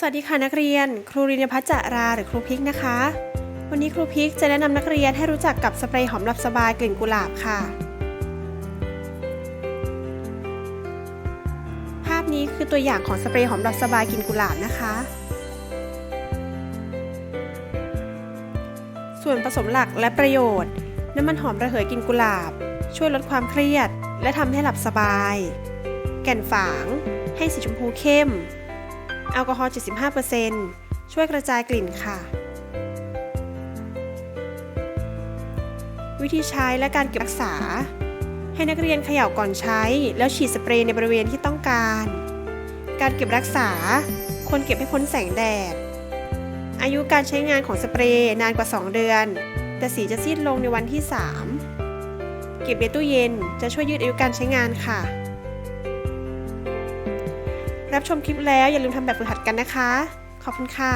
สวัสดีค่ะนักเรียน ครูรินพัชจาราหรือครูพิกนะคะ วันนี้ครูพิกจะแนะนำนักเรียนให้รู้จักกับสเปรย์หอมหลับสบายกลิ่นกุหลาบค่ะ ภาพนี้คือตัวอย่างของสเปรย์หอมหลับสบายกลิ่นกุหลาบนะคะ ส่วนผสมหลักและประโยชน์ น้ำมันหอมระเหยกลิ่นกุหลาบ ช่วยลดความเครียด และทำให้หลับสบาย แก่นฝาง ให้สีชมพูเข้ม แอลกอฮอล์ 75%ช่วยกระจายกลิ่นค่ะ วิธีใช้และการเก็บรักษา ให้นักเรียนเขย่าก่อนใช้ แล้วฉีดสเปรย์ในบริเวณที่ต้องการ การเก็บรักษา ควรเก็บให้พ้นแสงแดด อายุการใช้งานของสเปรย์นานกว่า 2 เดือน แต่สีจะซีดลงในวันที่ 3 เก็บในตู้เย็นจะช่วยยืดอายุการใช้งานค่ะ รับชมคลิปแล้วอย่าลืมทำแบบฝึกหัดกันนะคะ ขอบคุณค่ะ